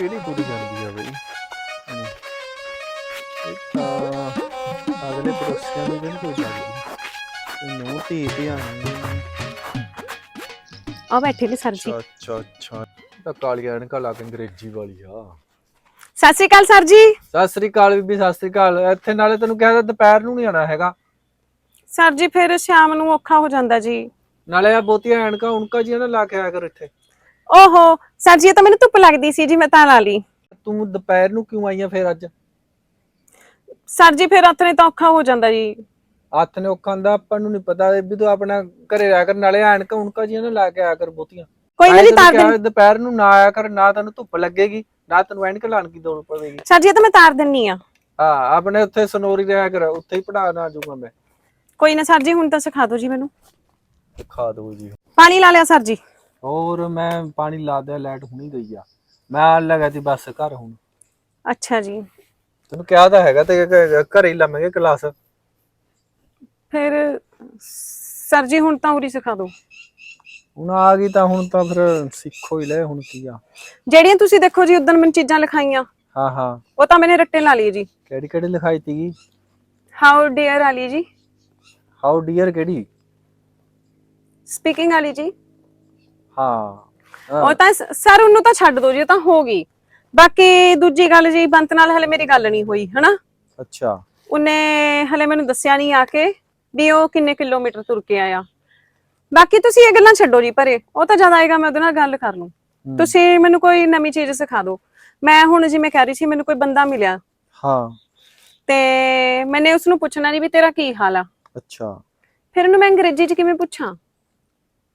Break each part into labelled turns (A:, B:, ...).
A: ਕਿਹੜੀ ਤੁਰੀ ਜਾਂਦੀ ਆ ਬਈ? ਤਾਂ ਅਗਲੇ ਪੜੋਸੀਆਂ ਨੂੰ ਵੀ ਕੋਈ ਲੱਗਦੀ ਨੂੰ ਧੀ ਧਿਆਨ
B: ਆ। ਬੈਠੇ ਨੇ ਸਰ ਜੀ।
A: ਅੱਛਾ ਅੱਛਾ ਤਾਂ ਕਾਲੀਆਂ ਐਨਕਾਂ ਲਾ ਕੇ ਅੰਗਰੇਜ਼ੀ ਵਾਲੀ ਆ।
B: ਸਤਿ ਸ਼੍ਰੀ ਅਕਾਲ ਸਰ ਜੀ।
A: ਸਤਿ ਸ੍ਰੀ ਅਕਾਲ ਬੀਬੀ ਸਤਿ ਸ੍ਰੀ ਅਕਾਲ। ਇੱਥੇ ਨਾਲੇ ਤੈਨੂੰ ਕਿਹਾ ਤਾਂ ਦੁਪਹਿਰ ਨੂੰ ਨਹੀਂ ਆਣਾ ਹੈਗਾ।
B: ਸਰ ਜੀ ਫਿਰ ਸ਼ਾਮ ਨੂੰ ਔਖਾ ਹੋ ਜਾਂਦਾ ਜੀ।
A: ਨਾਲੇ ਆ ਬਹੁਤੀਆਂ ਐਨਕਾਂ ਉਨਕਾ ਜੀ ਨਾ ਲਾ ਕੇ ਆਇਆ ਕਰ ਇੱਥੇ।
B: ਓਹੋ ਸਰ ਜੀ ਇਹ ਤਾਂ ਮੈਨੂੰ ਧੁੱਪ ਲੱਗਦੀ ਸੀ ਜੀ ਮੈਂ ਤਾਂ ਲਾ ਲਈ।
A: ਤੂੰ ਦੁਪਹਿਰ ਨੂੰ ਕਿਉਂ ਆਈਆਂ ਫੇਰ ਅੱਜ?
B: ਸਰ ਜੀ ਫਿਰ ਆਪਣੇ ਤਾਂ ਔਖਾ ਹੋ ਜਾਂਦਾ ਜੀ।
A: ਹੱਥ ਨੇ ਔਖਾ ਹੁੰਦਾ ਆਪਾਂ ਨੂੰ ਨਹੀਂ ਪਤਾ ਵੀ ਤੂੰ ਆਪਣਾ ਘਰੇ ਰਹਿ ਕਰ ਨਾਲੇ ਐਨਕਾਂ ਉਨਕਾ ਜੀ ਨਾ ਲਾ ਕੇ ਆਇਆ ਕਰ ਬਹੁਤੀਆਂ।
B: ਕੋਈ ਨਾ ਜੀ ਤਾਰ ਦਿਨ
A: ਦੁਪਹਿਰ ਨੂੰ ਨਾ ਆਇਆ ਕਰ ਨਾ ਤੈਨੂੰ ਧੁੱਪ ਲੱਗੇਗੀ ਨਾ ਤੈਨੂੰ ਐਨਕ ਲਾਣ ਕੀ ਲੋੜ ਪਵੇਗੀ।
B: ਸਰ ਜੀ ਇਹ ਤਾਂ ਮੈਂ ਤਾਰ ਦਿੰਨੀ ਆ।
A: ਹਾਂ ਆਪਣੇ ਉੱਥੇ ਸਨੋਰੀ ਰਿਹਾ ਕਰ ਉੱਥੇ ਹੀ ਪੜਾ ਨਾ ਜਾਊਗਾ ਮੈਂ।
B: ਕੋਈ ਨਾ ਸਰ ਜੀ ਹੁਣ ਤਾਂ ਸਿਖਾ ਦਿਓ ਜੀ ਮੈਨੂੰ।
A: ਦਿਖਾ ਦੋ ਜੀ।
B: ਪਾਣੀ ਲਾ ਲਿਆ ਸਰ ਜੀ।
A: ਹੋਰ ਮੈਂ ਪਾਣੀ ਲਾ ਦਿਆ ਲਾਈਟ ਹੁਣੀ ਗਈ ਆ। ਮੈਂ ਲਗਾ ਤੀ ਬਸ ਘਰ ਹੁਣ।
B: ਅੱਛਾ ਜੀ।
A: ਤੈਨੂੰ ਕਿਹਾ ਤਾਂ ਹੈਗਾ ਤੇ ਘਰੇ ਹੀ ਲਵਾਂਗੇ ਕਲਾਸ।
B: ਫਿਰ ਸਰ ਜੀ ਹੁਣ ਤਾਂ ਉਰੀ ਸਿਖਾ ਦਿਓ
A: ਹੁਣ ਆ ਗਈ ਤਾਂ ਹੁਣ ਤਾਂ ਫਿਰ ਸਿੱਖੋ ਹੀ ਲੈ ਹੁਣ ਕੀ ਆ।
B: ਜਿਹੜੀਆਂ ਤੁਸੀਂ ਦੇਖੋ ਜੀ ਉਦੋਂ ਮੈਨੂੰ ਚੀਜ਼ਾਂ ਲਿਖਾਈਆਂ।
A: ਹਾਂ ਹਾਂ।
B: ਉਹ ਤਾਂ ਮੈਨੇ ਰੱਟੇ ਲਾ ਲਈ ਜੀ।
A: ਕਿਹੜੀ ਕਿਹੜੀ ਲਿਖਾਈ ਤੀਗੀ
B: ਹਾਊ ਡੀਅਰ ਵਾਲੀ ਜੀ।
A: ਹਾਊ ਡੀਅਰ ਕਿਹੜੀ?
B: ਸਪੀਕਿੰਗ ਵਾਲੀ ਜੀ।
A: ਹਾਂ।
B: ਉਹ ਤਾਂ ਸਰ ਉਹਨੂੰ ਤਾਂ ਛੱਡ ਦਿਓ ਜੀ ਤਾਂ ਹੋ ਗਈ। ਬਾਕੀ ਦੂਜੀ ਗੱਲ ਜੀ ਬੰਤ ਨਾਲ ਹਲੇ ਮੇਰੀ ਗੱਲ ਨਹੀਂ ਹੋਈ ਹਨਾ?
A: ਅੱਛਾ।
B: ਉਹਨੇ ਹਲੇ ਮੈਨੂੰ ਦੱਸਿਆ ਨਹੀਂ ਆ ਕੇ ਵੀ ਉਹ ਕਿੰਨੇ ਕਿਲੋਮੀਟਰ ਤੁਰ ਕੇ ਆਇਆ। ਬਾਕੀ ਤੁਸੀਂ ਇਹ ਗੱਲਾਂ ਛੱਡੋ ਜੀ ਪਰੇ। ਉਹ ਤਾਂ ਜਦ ਆਏਗਾ ਮੈਂ ਉਹਦੇ ਨਾਲ ਗੱਲ ਕਰ ਲੂੰ। ਤੁਸੀਂ ਮੈਨੂੰ ਕੋਈ ਨਵੀਂ ਚੀਜ਼ ਸਿਖਾ ਦਿਓ। ਮੈਂ ਹੁਣ ਜਿਵੇਂ ਕਹਿ ਰਹੀ ਸੀ ਮੈਨੂੰ ਕੋਈ ਬੰਦਾ ਮਿਲਿਆ।
A: ਹਾਂ।
B: ਤੇ ਮੈਨੇ ਉਸ ਨੂੰ ਪੁੱਛਣਾ ਨਹੀਂ ਵੀ ਤੇਰਾ ਕੀ ਹਾਲ ਆ।
A: ਅੱਛਾ।
B: ਫਿਰ ਉਹਨੂੰ ਮੈਂ ਅੰਗਰੇਜ਼ੀ 'ਚ ਕਿਵੇਂ ਪੁੱਛਾਂ?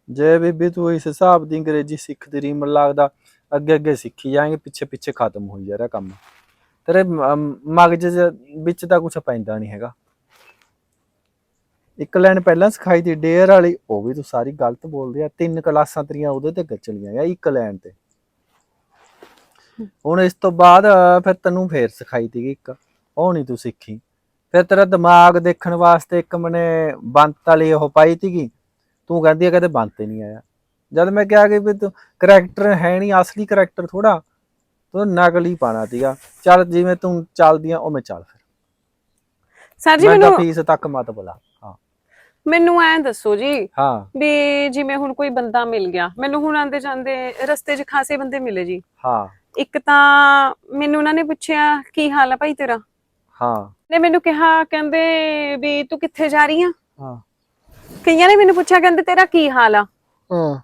A: ਜੇ ਬੀਬੀ ਤੂੰ ਇਸ ਹਿਸਾਬ ਦੀ ਅੰਗਰੇਜ਼ੀ ਸਿੱਖਦੀ ਰਹੀ, ਮੈਨੂੰ ਲੱਗਦਾ ਅੱਗੇ ਅੱਗੇ ਸਿੱਖੀ ਜਾਏਂਗੇ, ਪਿੱਛੇ ਪਿੱਛੇ ਖਤਮ ਹੋਈ ਜਾ ਰਿਹਾ ਕੰਮ। ਤੇਰੇ ਮ- ਮਗਜ ਵਿੱਚ ਤਾਂ ਕੁਝ ਪੈਂਦਾ ਨਹੀਂ ਹੈਗਾ। ਇੱਕ ਲਾਈਨ ਪਹਿਲਾਂ ਸਿਖਾਈ ਦੀ ਡੇਅਰ ਵਾਲੀ, ਉਹ ਵੀ ਤੂੰ ਸਾਰੀ ਗਲਤ ਬੋਲਦੀ ਆ, ਤਿੰਨ ਕਲਾਸਾਂ ਤੇਰੀਆਂ ਉਹਦੇ ਤੇ ਗੱਚਲੀਆਂ ਆ ਇੱਕ ਲਾਈਨ ਤੇ। ਹੁਣ ਇਸ ਤੋਂ ਬਾਅਦ ਫਿਰ ਤੈਨੂੰ ਫੇਰ ਸਿਖਾਈ ਤੀ ਇੱਕ, ਉਹ ਨਹੀਂ ਤੂੰ ਸਿੱਖੀ। ਫਿਰ ਤੇਰਾ ਦਿਮਾਗ ਦੇਖਣ ਵਾਸਤੇ ਇੱਕ ਮਨੇ ਬੰਤ ਵਾਲੀ ਉਹ ਪਾਈ ਤੀਗੀ ਤੂੰ ਕਹਿੰਦੀ ਆ ਕਦੇ ਹੀ ਨਹੀਂ ਆਇਆ। ਜਦ ਮੈਂ ਕਿਹਾ ਕਿ ਵੀ ਤੂੰ ਕਰੈਕਟਰ ਹੈ ਨਹੀਂ ਅਸਲੀ ਕਰੈਕਟਰ ਥੋੜਾ ਤੂੰ ਨਕਲੀ ਪਾਣਾ ਸੀਗਾ। ਚੱਲ ਜਿਵੇਂ ਤੂੰ ਚੱਲਦੀ ਆ ਉਵੇਂ ਚੱਲ ਫਿਰ।
B: ਸਰ ਜੀ
A: ਮੈਂ ਤਾਂ
B: ਮੈਨੂੰ
A: ਫੀਸ ਤੱਕ ਮਤ ਬੁਲਾ ਹਾਂ।
B: ਮੈਨੂੰ ਐਂ ਦੱਸੋ ਜੀ
A: ਹਾਂ।
B: ਵੀ ਜਿਵੇਂ ਹੁਣ ਕੋਈ ਬੰਦਾ ਮਿਲ ਗਿਆ ਮੈਨੂੰ ਹੁਣ ਆਂਦੇ ਜਾਂਦੇ ਰਸਤੇ 'ਚ ਖਾਸੇ ਬੰਦੇ ਮਿਲੇ ਜੀ।
A: ਹਾਂ।
B: ਇੱਕ ਤਾਂ ਮੈਨੂੰ ਉਹਨਾਂ ਨੇ ਪੁੱਛਿਆ ਕੀ ਹਾਲ ਆ ਭਾਈ ਤੇਰਾ?
A: ਹਾਂ।
B: ਨੇ ਮੈਨੂੰ ਕਿਹਾ ਕਹਿੰਦੇ ਵੀ ਤੂੰ ਕਿੱਥੇ ਜਾ ਰਹੀ ਆ?
A: ਹਾਂ।
B: ਕਈਆਂ ਨੇ ਮੈਨੂੰ ਪੁੱਛਿਆ ਕਹਿੰਦੇ ਤੇਰਾ ਕੀ ਹਾਲ ਆ?
A: ਹਾਂ।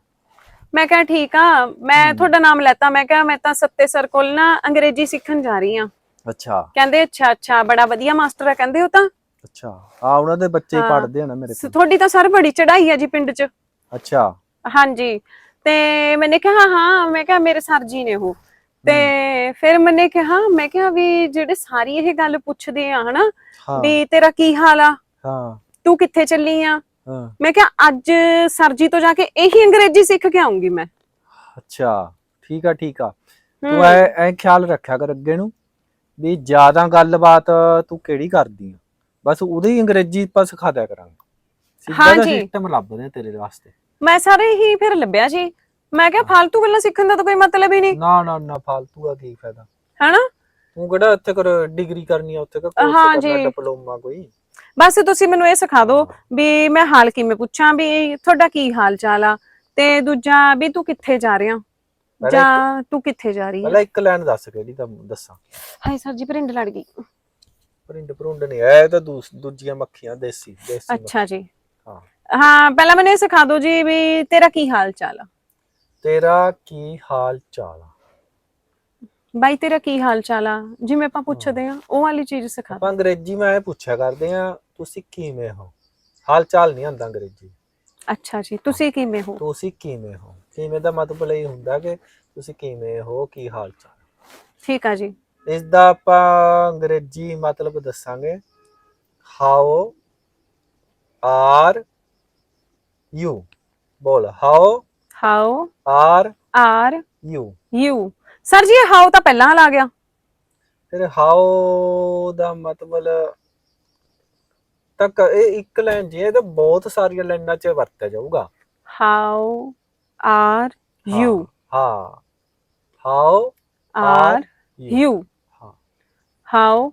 B: ਮੈਂ ਕਿਹਾ ਠੀਕ ਆ ਮੈਂ ਤੁਹਾਡਾ ਨਾਮ ਲੈਤਾ ਮੈਂ ਕਿਹਾ ਮੈਂ ਤਾਂ ਸੱਤੇ ਸਰ ਕੋਲ ਨਾ ਅੰਗਰੇਜ਼ੀ ਸਿੱਖਣ ਜਾ ਰਹੀ ਆ।
A: ਅੱਛਾ।
B: ਕਹਿੰਦੇ ਅੱਛਾ ਅੱਛਾ ਬੜਾ ਵਧੀਆ ਮਾਸਟਰ ਆ ਕਹਿੰਦੇ ਉਹ ਤਾਂ।
A: ਅੱਛਾ। ਆ ਉਹਨਾਂ ਦੇ ਬੱਚੇ ਹੀ।
B: ਹਾਂ।
A: ਪੜ੍ਹਦੇ ਆ ਨਾ ਮੇਰੇ
B: ਸ-
A: ਕੋਲ।
B: ਤੁਹਾਡੀ ਤਾਂ ਸਰ ਬੜੀ ਚੜਾਈ ਆ ਜੀ ਪਿੰਡ 'ਚ।
A: ਅੱਛਾ।
B: ਹਾਂਜੀ। ਤੇ ਮੈਨੇ ਕਿਹਾ ਹਾਂ ਮੈਂ ਕਿਹਾ ਮੇਰੇ ਸਰ ਜੀ ਨੇ ਉਹ। ਤੇ ਫਿਰ ਮੈਨੇ ਕਿਹਾ ਮੈਂ ਕਿਹਾ ਵੀ ਜਿਹੜੇ ਸਾਰੀ ਇਹ ਗੱਲ ਪੁੱਛਦੇ ਆ ਹਨਾ
A: ਹਾਂ।
B: ਵੀ ਤੇਰਾ ਕੀ ਹਾਲ ਆ?
A: ਹਾਂ।
B: ਤੂੰ ਕਿੱਥੇ ਚੱਲੀ ਆ? ਮੈਂ ਕਿਹਾ ਅੱਜ ਸਰ ਜੀ ਤੋਂ ਜਾ ਕੇ ਇਹੀ ਅੰਗਰੇਜ਼ੀ ਸਿੱਖ ਕੇ ਆਉਂਗੀ ਮੈਂ।
A: ਅੱਛਾ ਠੀਕ ਆ ਠੀਕ ਆ। ਤੂੰ ਐ ਐ ਖਿਆਲ ਰੱਖਿਆ ਕਰ ਅੱਗੇ ਨੂੰ ਵੀ ਜ਼ਿਆਦਾ ਗੱਲਬਾਤ ਤੂੰ ਕਿਹੜੀ ਕਰਦੀ ਆ? ਬਸ ਉਹਦੀ ਅੰਗਰੇਜ਼ੀ ਆਪਾਂ ਸਿਖਾ ਦਿਆ ਕਰਾਂਗੇ। ਸਿੱਧਾ ਦਾ ਸਿਸਟਮ ਲੱਭਦੇ ਤੇਰੇ ਵਾਸਤੇ।
B: ਮੈਂ ਸਾਰੇ ਹੀ ਫਿਰ ਲੱਭਿਆ ਜੀ। ਮੈਂ ਕਿਹਾ ਫालतू ਗੱਲਾਂ ਸਿੱਖਣ ਦਾ ਤਾਂ ਕੋਈ ਮਤਲਬ ਹੀ ਨਹੀਂ।
A: ਨਾ ਨਾ ਨਾ ਫालतू ਆ ਕੀ ਫਾਇਦਾ।
B: ਹੈਨਾ?
A: ਤੂੰ ਕਿਹੜਾ ਇੱਥੇ ਕਰ ਡਿਗਰੀ ਕਰਨੀ ਆ ਉੱਥੇ
B: ਕਰ
A: ਕੋਰਸ ਡਿਪਲੋਮਾ ਕੋਈ।
B: ਬਸ ਤੁਸੀਂ ਮੈਨੂੰ ਇਹ ਸਿਖਾ ਦਿਓ ਵੀ ਮੈਂ ਹਾਲ ਕਿਵੇਂ ਪੁੱਛਾਂ ਵੀ ਤੁਹਾਡਾ ਕੀ ਹਾਲ ਚਾਲ ਆ? ਤੇ ਦੂਜਾ ਵੀ ਤੂੰ ਕਿੱਥੇ ਜਾ ਰਿਹਾ? ਜਾਂ ਤੂੰ ਕਿੱਥੇ ਜਾ ਰਹੀ ਹੈ?
A: ਪਹਿਲਾਂ ਇੱਕ ਲਾਈਨ ਦੱਸ ਕਿਹੜੀ ਤਾਂ ਦੱਸਾਂ।
B: ਹਾਏ ਸਰ ਜੀ ਪ੍ਰਿੰਡ ਲੜ ਗਈ।
A: ਪ੍ਰਿੰਟ ਪ੍रुੰਡ ਨਹੀਂ ਐ ਤਾਂ ਦੂਜੀਆਂ ਮੱਖੀਆਂ ਦੇਸੀ ਦੇਸੀ
B: ਅੱਛਾ ਜੀ।
A: ਹਾਂ।
B: ਹਾਂ ਪਹਿਲਾਂ ਮੈਨੂੰ ਇਹ ਸਿਖਾ ਦਿਓ ਜੀ ਵੀ ਤੇਰਾ ਕੀ ਹਾਲ ਚਾਲ ਆ?
A: ਤੇਰਾ ਕੀ ਹਾਲ ਚਾਲ ਆ?
B: ਬਾਈ ਤੇਰਾ ਕੀ ਹਾਲ ਚਾਲ ਆ? ਜਿਵੇਂ ਆਪਾਂ ਪੁੱਛਦੇ ਆ ਉਹ ਵਾਲੀ ਚੀਜ਼ ਸਿਖਾ ਦਿਓ
A: ਆਪਾਂ ਅੰਗਰੇਜ਼ੀ ਮੈਂ ਇਹ ਪੁੱਛਿਆ ਕਰਦੇ ਆ ਤੁਸੀਂ ਕਿਵੇਂ ਹੋ? ਹਾਲ ਚਾਲ ਨਹੀਂ ਆਉਂਦਾ ਅੰਗਰੇਜ਼ੀ।
B: ਅੱਛਾ ਜੀ ਤੁਸੀਂ ਕਿਵੇਂ ਹੋ?
A: ਤੁਸੀਂ ਕਿਵੇਂ ਹੋ? ਕਿਵੇਂ ਦਾ ਮਤਲਬ ਇਹ ਹੁੰਦਾ ਕਿ ਤੁਸੀਂ ਕਿਵੇਂ ਹੋ ਕੀ ਹਾਲ ਚਾਲ
B: ਠੀਕ ਆ ਜੀ।
A: ਇਸ ਦਾ ਆਪਾਂ ਅੰਗਰੇਜ਼ੀ ਮਤਲਬ ਦੱਸਾਂਗੇ। ਹਾਊ ਆਰ ਯੂ ਬੋਲ how
B: how
A: are
B: are
A: you
B: you sir ji how ਤਾਂ ਪਹਿਲਾਂ ਆ ਗਿਆ।
A: ਫਿਰ ਹਾਊ ਦਾ ਮਤਲਬ ਤੱਕ ਇਹ ਇੱਕ ਲਾਈਨ ਜੀ ਇਹ ਤਾਂ ਬਹੁਤ ਸਾਰੀਆਂ ਲਾਈਨਾਂ 'ਚ ਵਰਤਿਆ ਜਾਊਗਾ।
B: How are you.
A: ਹਾਂ। How
B: are you.
A: ਹਾਂ।
B: How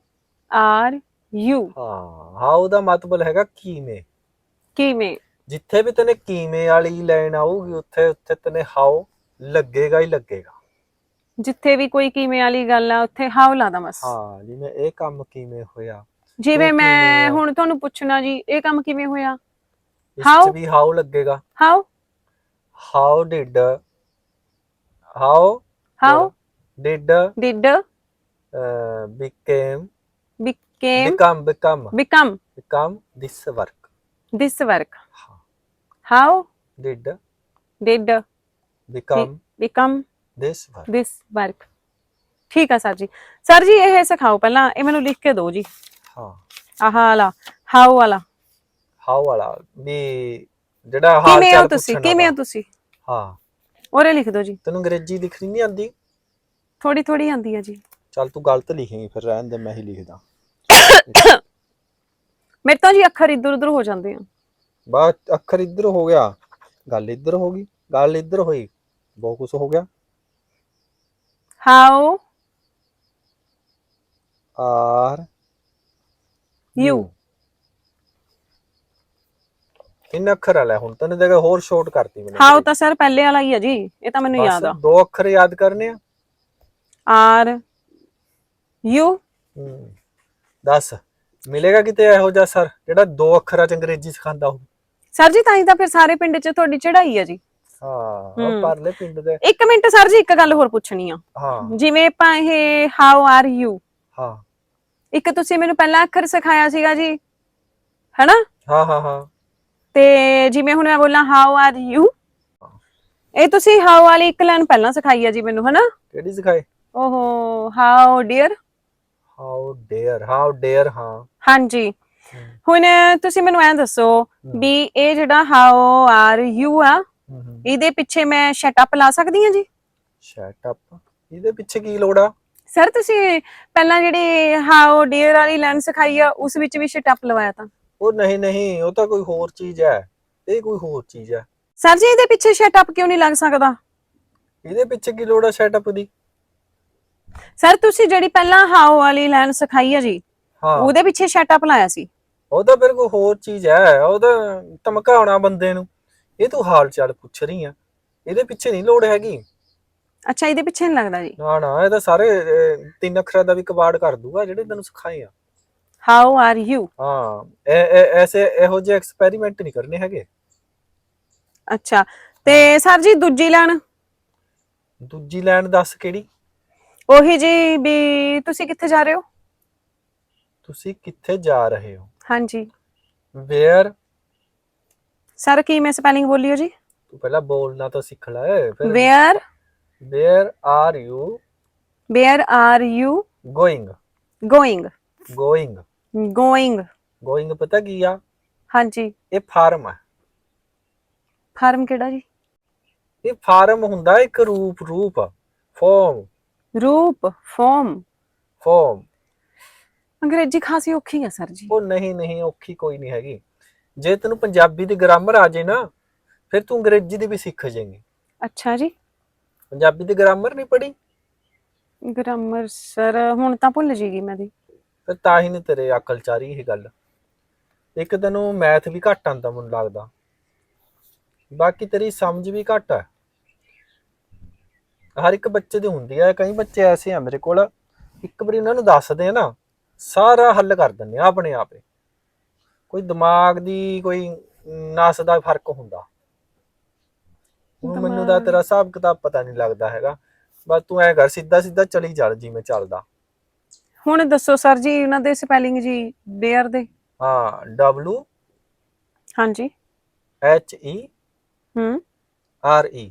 B: are you.
A: ਹਾਂ ਹਾਊ ਦਾ ਮਤਲਬ ਹੈਗਾ ਕਿਵੇਂ
B: ਕਿਵੇਂ
A: ਜਿੱਥੇ ਵੀ ਤੈਨੇ ਕਿਵੇਂ ਵਾਲੀ ਲਾਈਨ ਆਊਗੀ ਉੱਥੇ ਉੱਥੇ ਤੈਨੇ ਹਾਊ ਲੱਗੇਗਾ ਹੀ ਲੱਗੇਗਾ।
B: ਜਿੱਥੇ ਵੀ ਕੋਈ ਕਿਵੇਂ ਵਾਲੀ ਗੱਲ ਆ ਉੱਥੇ ਹਾਊ ਲਾਦਾ ਬਸ।
A: ਹਾਂ ਜਿਵੇਂ ਇਹ ਕੰਮ ਕਿਵੇਂ ਹੋਇਆ।
B: ਜਿਵੇਂ ਮੈਂ? ਹੁਣ ਤੁਹਾਨੂੰ ਪੁੱਛਣਾ ਜੀ ਇਹ ਕੰਮ ਕਿਵੇਂ ਹੋਇਆ?
A: ਇਸ ਵੀ ਹਾਊ ਲੱਗੇਗਾ।
B: How
A: how did. How
B: how
A: did.
B: Did?
A: became
B: became?
A: become become
B: become?
A: become this work
B: this work
A: ਹਾਂ। did
B: did
A: become
B: become
A: this work.
B: This work. ਠੀਕ ਆ ਸਰ ਜੀ। ਸਰ ਜੀ ਇਹ ਸਿਖਾਓ ਪਹਿਲਾਂ। ਇਹ ਮੈਨੂੰ ਲਿਖ ਕੇ ਦਿਓ ਜੀ।
A: ਹਾਂ।
B: ਆਹ ਵਾਲਾ। ਹਾਊ ਵਾਲਾ।
A: ਹਾਊ ਵਾਲਾ। ਵੀ ਜਿਹੜਾ ਹਾਲ
B: ਕਿਵੇਂ ਹੋ
A: ਚਾਲ
B: ਤੁਸੀਂ?
A: ਪੁੱਛਣ
B: ਕਿਵੇਂ ਹੋ। ਤੁਸੀਂ?
A: ਹਾਂ।
B: ਉਹਰੇ ਲਿਖ ਦਿਓ ਜੀ।
A: ਤੈਨੂੰ ਅੰਗਰੇਜ਼ੀ ਲਿਖਣੀ ਨਹੀਂ ਆਂਦੀ
B: ਥੋੜੀ ਥੋੜੀ ਆਂਦੀ ਆ ਜੀ।
A: ਚੱਲ ਤੂੰ ਗਲਤ ਲਿਖੇਂਗੀ ਫਿਰ ਰਹਿਣ ਦੇ ਮੈਂ ਹੀ ਲਿਖਦਾ।
B: ਮੇਰੇ ਤਾਂ ਜੀ ਅੱਖਰ ਇੱਧਰ ਉੱਧਰ ਹੋ ਜਾਂਦੇ ਆ।
A: ਬਾ ਅੱਖਰ ਇੱਧਰ ਹੋ ਗਿਆ। ਗੱਲ ਇੱਧਰ ਹੋ ਗਈ। ਗੱਲ ਇੱਧਰ ਹੋਈ। ਬਹੁਤ ਕੁਝ ਹੋ ਗਿਆ।
B: ਹਾਊ
A: ਆਰ
B: ਯੂ
A: ਕਿੰਨੇ ਅੱਖਰ ਆ ਲੈ ਹੁਣ ਤੈਨੂੰ ਜਗ੍ਹਾ ਹੋਰ ਸ਼ਾਰਟ ਕਰਤੀ ਮੈਨੂੰ।
B: ਹਾਊ ਤਾਂ ਸਰ ਪਹਿਲੇ ਵਾਲਾ ਹੀ ਆ ਜੀ ਇਹ ਤਾਂ ਮੈਨੂੰ ਯਾਦ ਆ।
A: ਦੋ ਅੱਖਰ ਯਾਦ ਕਰਨੇ ਆ।
B: ਆਰ ਯੂ
A: ਹੂੰ ਦੱਸ ਮਿਲੇਗਾ ਕਿਤੇ ਇਹੋ ਜਿਹਾ ਸਰ ਜਿਹੜਾ ਦੋ ਅੱਖਰਾਂ ਚ ਅੰਗਰੇਜ਼ੀ ਸਿਖਾਉਂਦਾ ਹੋਵੇ
B: ਸਰ ਜੀ ਤਾਂ ਹੀ ਤਾਂ ਫਿਰ ਸਾਰੇ ਪਿੰਡ 'ਚ ਤੁਹਾਡੀ ਚੜ੍ਹਾਈ ਆ ਜੀ।
A: ਹਾਂ ਪਰਲੇ ਪਿੰਡ ਦੇ।
B: ਇੱਕ ਮਿੰਟ ਸਰ ਜੀ ਇੱਕ ਗੱਲ ਹੋਰ ਪੁੱਛਣੀ ਆ।
A: ਹਾਂ।
B: ਜਿਵੇਂ ਆਪਾਂ ਇਹ ਹਾਊ ਆਰ ਯੂ
A: ਹਾਂ।
B: ਇੱਕ ਤੁਸੀਂ ਮੈਨੂੰ ਪਹਿਲਾ ਅੱਖਰ ਸਿਖਾਇਆ ਸੀਗਾ ਜੀ ਹੈਨਾ?
A: ਹਾਂ ਹਾਂ ਹਾਂ।
B: ਤੇ ਜਿਵੇਂ ਹੁਣ ਮੈਂ ਬੋਲਾਂ ਹਾਊ ਆਰ ਯੂ ਇਹ ਤੁਸੀਂ ਹਾਊ ਵਾਲੀ ਇੱਕ ਲਾਈਨ ਪਹਿਲਾਂ ਸਿਖਾਈ ਆ ਜੀ ਮੈਨੂੰ ਹੈਨਾ?
A: ਕਿਹੜੀ ਸਿਖਾਏ
B: ਓਹੋ how dear
A: how dare how dare ਹਾਂ।
B: ਹਾਂਜੀ। ਹੁਣ ਤੁਸੀਂ ਮੈਨੂੰ ਐਂ ਦੱਸੋ ਵੀ ਇਹ ਜਿਹੜਾ ਹਾਊ ਆਰ ਯੂ ਆ। ਇਹਦੇ ਪਿੱਛੇ ਮੈਂ ਸ਼ਟ ਅਪ ਲਾ ਸਕਦੀ ਹਾਂ ਜੀ?
A: ਸ਼ਟ ਅਪ ਇਹਦੇ ਪਿੱਛੇ ਕੀ ਲੋੜ ਆ?
B: ਸਰ ਤੁਸੀਂ ਪਹਿਲਾਂ ਜਿਹੜੀ ਹਾਊ ਡੀਅਰ ਵਾਲੀ ਲਾਈਨ ਸਿਖਾਈ ਆ ਉਸ ਵਿੱਚ ਵੀ ਸ਼ਟ ਅਪ ਲਵਾਇਆ ਤਾਂ।
A: ਉਹ ਨਹੀਂ ਨਹੀਂ ਉਹ ਤਾਂ ਕੋਈ ਹੋਰ ਚੀਜ਼ ਹੈ ਇਹ ਕੋਈ ਹੋਰ ਚੀਜ਼ ਹੈ
B: ਸਰ ਜੀ ਇਹਦੇ ਪਿੱਛੇ ਸ਼ਟ ਅਪ ਕਿਉਂ ਨਹੀਂ ਲੱਗ ਸਕਦਾ?
A: ਇਹਦੇ ਪਿੱਛੇ ਕੀ ਲੋੜ ਆ ਸ਼ਟ ਅਪ ਦੀ?
B: ਸਰ ਤੁਸੀਂ ਜਿਹੜੀ ਪਹਿਲਾਂ ਹਾਊ ਵਾਲੀ ਲਾਈਨ ਸਿਖਾਈ ਆ ਜੀ
A: ਹਾਂ।
B: ਉਹਦੇ ਪਿੱਛੇ ਸ਼ਟ ਅਪ ਲਾਇਆ ਸੀ।
A: ਉਹ ਤਾਂ ਫਿਰ ਕੋਈ ਹੋਰ ਚੀਜ਼ ਹੈ ਉਹ ਤਾਂ ਧਮਕਾਉਣਾ ਬੰਦੇ ਨੂੰ। ਇਹ ਤੂੰ ਹਾਲ ਚਾਲ ਪੁੱਛ ਰਹੀ ਆ। ਇਹਦੇ ਪਿੱਛੇ ਨਹੀਂ ਲੋੜ ਹੈਗੀ।
B: ਅੱਛਾ ਇਹਦੇ ਪਿੱਛੇ ਨਹੀਂ ਲੱਗਦਾ ਜੀ।
A: ਨਾ ਨਾ ਇਹ ਤਾਂ ਸਾਰੇ ਅਹ, ਤਿੰਨ ਅੱਖਰਾਂ ਦਾ ਵੀ ਕਬਾੜ ਕਰ ਦੂਗਾ ਜਿਹੜੇ ਤੈਨੂੰ ਸਿਖਾਏ ਆ।
B: ਹਾਊ ਆਰ ਯੂ
A: ਹਾਂ ਇਹ- ਐਸੇ ਇਹੋ ਜਿਹੇ ਐਕਸਪੈਰੀਮੈਂਟ ਨਹੀਂ ਕਰਨੇ ਹੈਗੇ।
B: ਅੱਛਾ ਤੇ ਸਰ ਜੀ ਦੂਜੀ ਲਾਈਨ?
A: ਦੂਜੀ ਲਾਈਨ ਦੱਸ ਕਿਹੜੀ?
B: ਉਹੀ ਜੀ ਵੀ ਤੁਸੀਂ ਕਿੱਥੇ ਜਾ ਰਹੇ ਹੋ?
A: ਤੁਸੀਂ ਕਿੱਥੇ ਜਾ ਰਹੇ ਹੋ?
B: ਹਾਂਜੀ।
A: ਵੇਅਰ
B: ਸਰ ਕੀ ਮੈਂ ਸਪੈਲਿੰਗ ਬੋਲਿਓ ਜੀ
A: ਤੂੰ ਪਹਿਲਾਂ ਬੋਲਣਾ ਤਾਂ ਸਿੱਖ ਲੈ ਫਿਰ
B: where
A: where are you
B: where are you
A: going
B: going
A: going
B: going
A: going ਪਤਾ ਕੀ ਆ
B: ਹਾਂਜੀ
A: ਇਹ ਫਾਰਮ ਹੈ
B: ਫਾਰਮ ਕਿਹੜਾ ਜੀ
A: ਇਹ ਫਾਰਮ ਹੁੰਦਾ ਇੱਕ ਰੂਪ ਰੂਪ ਫਾਰਮ
B: ਰੂਪ ਫਾਰਮ
A: ਫਾਰਮ
B: ਅੰਗਰੇਜ਼ੀ ਖਾਸੀ ਔਖੀ ਆ ਸਰ ਜੀ
A: ਉਹ ਨਹੀਂ ਨਹੀਂ ਔਖੀ ਕੋਈ ਨਹੀਂ ਹੈਗੀ ਜੇ ਤੈਨੂੰ ਪੰਜਾਬੀ ਦੀ ਗ੍ਰਾਮਰ ਆ ਜੇ ਨਾ ਫਿਰ ਤੂੰ ਅੰਗਰੇਜ਼ੀ ਦੀ ਵੀ ਸਿੱਖ ਜਾਏਂਗੀ।
B: ਅੱਛਾ ਜੀ।
A: ਪੰਜਾਬੀ ਦੀ ਗ੍ਰਾਮਰ ਨਹੀਂ ਪੜ੍ਹੀ?
B: ਗ੍ਰਾਮਰ ਸਰ ਹੁਣ ਤਾਂ ਭੁੱਲ ਜੀਗੀ ਮੈਂ ਦੀ
A: ਫਿਰ ਤਾਂ ਹੀ ਨਹੀਂ ਤੇਰੇ ਅਕਲ ਚ ਆ ਰਹੀ ਇਹ ਗੱਲ। ਇੱਕ ਤੈਨੂੰ ਮੈਥ ਵੀ ਘੱਟ ਆਂਦਾ ਮੈਨੂੰ ਲੱਗਦਾ। ਬਾਕੀ ਤੇਰੀ ਸਮਝ ਵੀ ਘੱਟ ਹੈ ਹਰ ਇੱਕ ਬੱਚੇ ਦੀ ਹੁੰਦੀ ਹੈ ਕਈ ਬੱਚੇ ਐਸੇ ਆ ਮੇਰੇ ਕੋਲ ਇੱਕ ਵਾਰੀ ਉਹਨਾਂ ਨੂੰ ਦੱਸਦੇ ਆ ਨਾ ਸਾਰਾ ਹੱਲ ਕਰ ਦਿੰਦੇ ਆ ਆਪਣੇ ਆਪੇ ਕੋਈ ਦਿਮਾਗ ਦੀ ਕੋਈ ਨਸ ਦਾ ਫ਼ਰਕ ਹੁੰਦਾ। ਹੁਣ ਮੈਨੂੰ
B: ਦਿਮਾਗ-
A: ਤੇਰਾ ਹਿਸਾਬ ਕਿਤਾਬ ਪਤਾ ਨਹੀਂ ਲੱਗਦਾ ਹੈਗਾ। ਬਸ ਤੂੰ ਐ ਕਰ ਸਿੱਧਾ ਸਿੱਧਾ ਚਲੀ ਚੱਲ ਜਿਵੇਂ ਚੱਲਦਾ।
B: ਹੁਣ ਦੱਸੋ ਸਰ ਜੀ ਉਹਨਾਂ ਦੇ ਸਪੈਲਿੰਗ ਜੀ ਬੇਅਰ ਦੇ।
A: ਹਾਂ W
B: ਹਾਂਜੀ।
A: H E
B: ਹੂੰ।
A: R E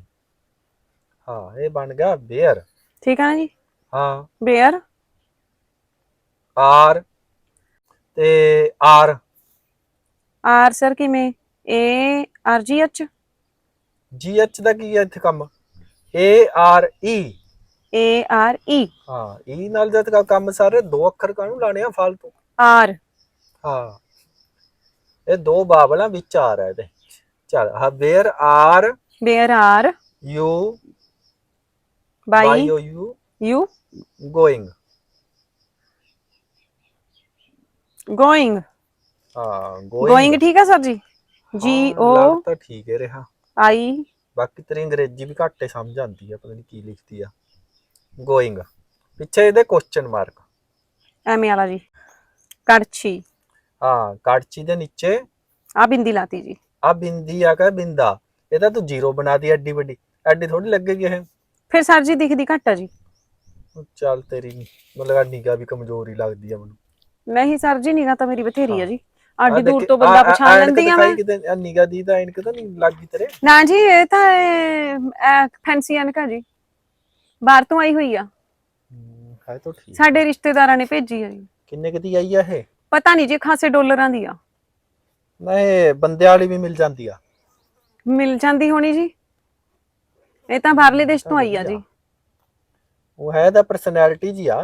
A: ਹਾਂ ਇਹ ਬਣ ਗਿਆ ਬੇਅਰ
B: ਠੀਕ ਆ ਨਾ ਜੀ?
A: ਹਾਂ।
B: ਬੇਅਰ
A: R ਤੇ R
B: ਆਰ ਸਰ ਕਿਵੇਂ? A R G H
A: G H ਦਾ ਕੀ ਹੈ ਇੱਥੇ ਕੰਮ? A R E
B: A R E
A: ਹਾਂ E ਨਾਲ ਜਦ ਕਾ ਕੰਮ ਸਾਰੇ ਦੋ ਅੱਖਰ ਕਾਹਨੂੰ ਲਾਣੇ ਆ ਫालतू
B: ਆਰ
A: ਹਾਂ। ਇਹ ਦੋ ਬਾਬਲਾਂ ਵਿੱਚ ਆ ਰਿਹਾ ਇਹਦੇ। ਚਲ ਹਾਂ bear R
B: bear R
A: U
B: ਬਾਈ
A: U
B: ਯੂ
A: ਗੋਇੰਗ
B: ਗੋਇੰਗ
A: ਹਾਂ
B: ਗੋਇੰਗ। ਠੀਕ ਆ ਸਰ ਜੀ? ਜੀ
A: ਹਾਂ,
B: ਓ
A: ਤਾਂ ਠੀਕ ਹੈ ਰਿਹਾ।
B: ਆਈ।
A: ਬਾਕੀ ਤੇਰੀ ਅੰਗਰੇਜ਼ੀ ਵੀ ਘੱਟ ਹੀ ਸਮਝ ਆਉਂਦੀ ਆ ਪਤਾ ਨਹੀਂ ਕੀ ਲਿਖਦੀ ਆ। ਗੋਇੰਗ ਪਿੱਛੇ ਇਹਦੇ ਕੁਐਸਚਨ ਮਾਰਕ
B: ਐਵੇਂ ਵਾਲਾ ਜੀ। ਕੜਛੀ।
A: ਹਾਂ ਕਾੜਚੀ ਦੇ ਨੀਚੇ।
B: ਆ ਬਿੰਦੀ ਲਾਤੀ ਜੀ।
A: ਆ ਬਿੰਦੀ ਆ ਕਾ ਬਿੰਦਾ। ਇਹਦਾ ਤੂੰ ਜ਼ੀਰੋ ਬਣਾ ਦੀ ਐਡੀ ਵੱਡੀ। ਐਡੀ ਥੋੜੀ ਲੱਗੇਗੀ ਇਹ।
B: ਫਿਰ ਸਰ ਜੀ ਦਿਖਦੀ ਘੱਟ ਆ ਜੀ।
A: ਉਹ ਚੱਲ ਤੇਰੀ ਮਤਲਬ ਨਿਗਾ ਵੀ ਕਮਜ਼ੋਰੀ ਲੱਗਦੀ ਆ ਮੈਨੂੰ।
B: ਨਹੀਂ ਸਰ ਜੀ ਨਿਗਾ ਤਾਂ ਮੇਰੀ ਬਥੇਰੀ ਆ ਜੀ। ਆਡੀ ਦੂਰ ਤੋਂ ਬੰਦਾ ਪਛਾਣ ਲੈਂਦੀ ਆ ਮੈਂ।
A: ਕਿਤੇ ਨਿਗਾ ਦੀ ਤਾਂ ਐਨਕ ਤਾਂ ਨਹੀਂ ਲੱਗੀ ਤੇਰੇ?
B: ਨਾ ਜੀ ਇਹ ਤਾਂ ਫੈਂਸੀ ਐਨਕ ਆ ਜੀ। ਬਾਹਰ ਤੋਂ ਆਈ ਹੋਈ ਆ।
A: ਹੈ ਤਾਂ ਠੀਕ।
B: ਸਾਡੇ ਰਿਸ਼ਤੇਦਾਰਾਂ ਨੇ ਭੇਜੀ ਆ ਜੀ।
A: ਕਿੰਨੇ ਕਿਦੀ ਆਈ ਆ ਇਹ?
B: ਪਤਾ ਨਹੀਂ ਜੀ ਖਾਸੇ ਡਾਲਰਾਂ ਦੀ ਆ।
A: ਨਾ ਇਹ ਬੰਦੇ ਵਾਲੀ ਵੀ ਮਿਲ ਜਾਂਦੀ ਆ।
B: ਮਿਲ ਜਾਂਦੀ ਹੋਣੀ ਜੀ। ਇਹ ਤਾਂ ਬਾਹਰਲੇ ਦੇਸ਼ ਤੋਂ ਆਈ ਆ ਜੀ।
A: ਉਹ ਹੈ ਤਾਂ ਪਰਸਨੈਲਿਟੀ ਜੀ ਆ।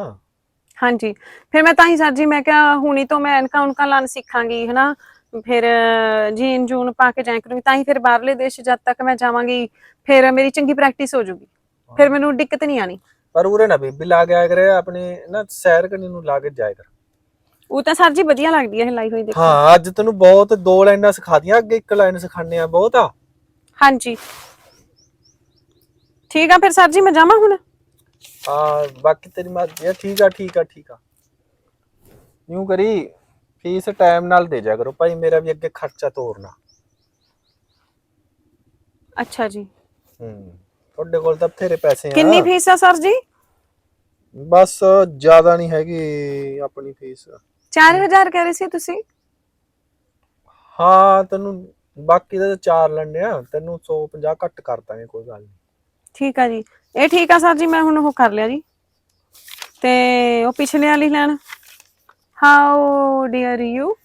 B: ਹਾਂਜੀ। ਫਿਰ ਮੈਂ ਤਾਂ ਹੀ ਸਰ ਜੀ ਮੈਂ ਕਿਹਾ ਹੁਣੀ ਤੋਂ ਮੈਂ ਐਨਕਾਂ ਉਨਕਾਂ ਲਾਣ ਸਿੱਖਾਂਗੀ ਹਨਾ। ਫਿਰ ਜੀਨ ਜੂਨ ਪਾ ਕੇ ਜਾਇਆ ਕਰੂੰਗੀ ਤਾਂ ਹੀ ਫਿਰ ਬਾਹਰਲੇ ਦੇਸ਼ ਜਦ ਤੱਕ ਮੈਂ ਜਾਵਾਂਗੀ ਫਿਰ ਮੇਰੀ ਚੰਗੀ ਪ੍ਰੈਕਟਿਸ ਹੋ ਜੂਗੀ ਫਿਰ ਮੈਨੂੰ ਦਿੱਕਤ ਨਹੀਂ ਆਣੀ
A: ਪਰ ਉਰੇ ਨਾ ਬੀਬੀ ਲਾ ਆਇਆ ਕਰੇ ਆਪਣੇ ਨਾ ਸੈਰ ਕਰਨੀ ਨੂੰ ਲਾ ਕੇ ਜਾਇਆ ਕਰ।
B: ਉਹ ਤਾਂ ਸਰ ਜੀ ਵਧੀਆ ਲੱਗਦੀ ਹੈ ਇਹ ਲਾਈ ਹੋਈ ਦੇਖੋ।
A: ਹਾਂ ਅੱਜ ਤੈਨੂੰ ਬਹੁਤ ਦੋ ਲਾਈਨਾਂ ਸਿਖਾ ਦੀਆਂ ਅੱਗੇ ਇੱਕ ਲਾਈਨ ਸਿਖਾਣੇ ਆ ਬਹੁਤ ਆ।
B: ਹਾਂਜੀ। ਠੀਕ ਆ ਫਿਰ ਸਰ ਜੀ ਮੈਂ ਜਾਵਾਂ ਹੁਣ?
A: ਹਾਂ ਬਾਕੀ ਤੇਰੀ ਮਰਜ਼ੀ ਆ। ਠੀਕ ਆ ਠੀਕ ਆ ਠੀਕ ਆ। ਯੂੰ ਕਰੀ ਫੀਸ ਟਾਈਮ ਨਾਲ ਦੇ ਜਾ ਕਰੋ। ਭਾਈ ਮੇਰਾ ਵੀ ਅੱਗੇ ਖਰਚਾ ਤੋਰਨਾ।
B: ਅੱਛਾ ਜੀ।
A: ਹੂੰ ਤੁਹਾਡੇ ਕੋਲ ਤਾਂ ਬਥੇਰੇ ਪੈਸੇ ਆ।
B: ਕਿੰਨੀ ਫੀਸ ਆ ਸਰ ਜੀ?
A: ਬਸ ਜ਼ਿਆਦਾ ਨਹੀਂ ਹੈਗੀ ਆਪਣੀ ਫੀਸ
B: 4000 ਕਹਿ ਰਹੇ ਸੀ ਤੁਸੀਂ?
A: ਹਾਂ ਤੈਨੂੰ ਬਾਕੀ ਦਾ ਚਾਰ ਲੈਣੇ ਆ। ਤੈਨੂੰ 150 ਘੱਟ ਕਰ ਦਾਂਗੇ ਕੋਈ ਗੱਲ ਨਹੀਂ।
B: ਠੀਕ ਆ ਜੀ। ਇਹ ਠੀਕ ਆ ਸਰ ਜੀ ਮੈਂ ਹੁਣ ਉਹ ਕਰ ਲਿਆ ਜੀ। ਤੇ ਉਹ ਪਿਛਲੇ ਵਾਲੀ ਲੈਣ। ਹਾਊ ਡੀਅਰ ਯੂ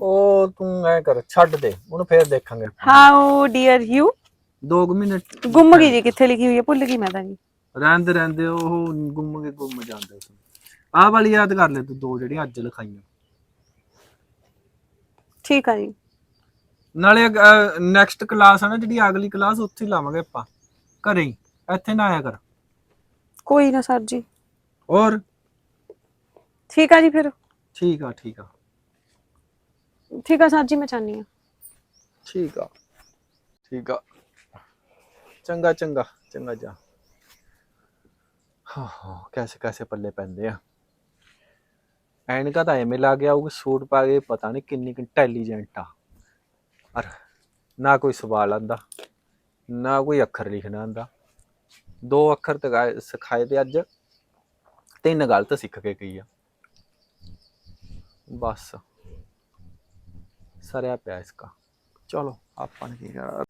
A: ਉਹ ਤੂੰ ਐ ਕਰ ਛੱਡ ਦੇ ਉਹਨੂੰ ਫੇਰ ਦੇਖਾਂਗੇ।
B: How dear you
A: 2 minute.
B: ਗੁੰਮ ਗਈ ਜੀ ਕਿੱਥੇ ਲਿਖੀ ਹੋਈ ਹੈ ਭੁੱਲ ਗਈ ਮੈਂ ਤਾਂ ਜੀ।
A: ਰਹਿੰਦੇ ਰਹਿੰਦੇ ਉਹ ਗੁੰਮ ਕੇ ਗੁੰਮ ਜਾਂਦੇ ਉਸ ਆਹ ਵਾਲੀ ਯਾਦ ਕਰ ਲੈ ਤੂੰ ਦੋ ਜਿਹੜੀਆਂ ਅੱਜ ਲਿਖਾਈਆਂ।
B: ਠੀਕ ਆ ਜੀ।
A: ਨਾਲੇ ਨੈਕਸਟ ਕਲਾਸ ਆ ਨਾ ਜਿਹੜੀ ਅਗਲੀ ਕਲਾਸ ਉੱਥੇ ਹੀ ਲਾਵਾਂਗੇ ਆਪਾਂ। ਘਰੇ ਹੀ। ਇੱਥੇ ਨਾ ਆਇਆ ਕਰ।
B: ਕੋਈ ਨਾ ਸਰ ਜੀ।
A: ਹੋਰ
B: ਠੀਕ ਆ ਜੀ ਫਿਰ।
A: ਠੀਕ ਆ ਠੀਕ ਆ।
B: ਠੀਕ ਆ ਸਰ ਜੀ ਮੈਂ ਚਾਹਨੀ ਆ
A: ਠੀਕ ਆ। ਠੀਕ ਆ। ਚੰਗਾ ਚੰਗਾ ਚੰਗਾ ਜਾ। ਹਾਂ ਹਾਂ ਕੈਸੇ ਕੈਸੇ ਪੱਲੇ ਪੈਂਦੇ ਆ। ਐਨਕਾ ਤਾਂ ਐਵੇਂ ਲਾ ਗਿਆ ਉਹ ਸੂਟ ਪਾ ਕੇ ਪਤਾ ਨਹੀਂ ਕਿੰਨੀ ਇੰਟੈਲੀਜੈਂਟ ਆ। ਅਰ ਨਾ ਕੋਈ ਸਵਾਲ ਆਂਦਾ ਨਾ ਕੋਈ ਅੱਖਰ ਲਿਖਣਾ ਆਂਦਾ। ਦੋ ਅੱਖਰ ਤੱਕ ਸਿਖਾਏ ਤੇ ਅੱਜ, ਤਿੰਨ ਗਲਤ ਸਿੱਖ ਕੇ ਗਈ ਆ। ਬਸ। ਸਰਿਆ ਪਿਆ ਇਸਕਾ। ਚਲੋ, ਆਪਾਂ ਨੇ ਕੀ ਕਰਾ